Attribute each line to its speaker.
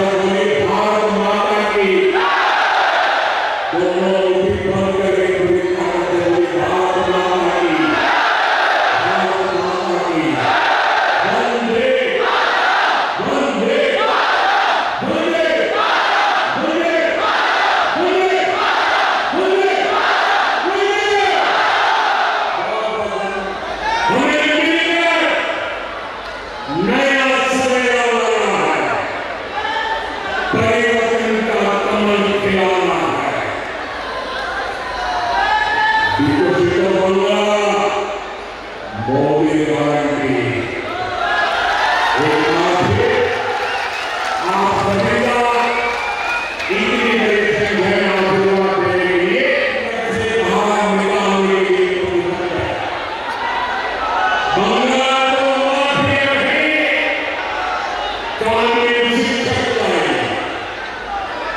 Speaker 1: Lord.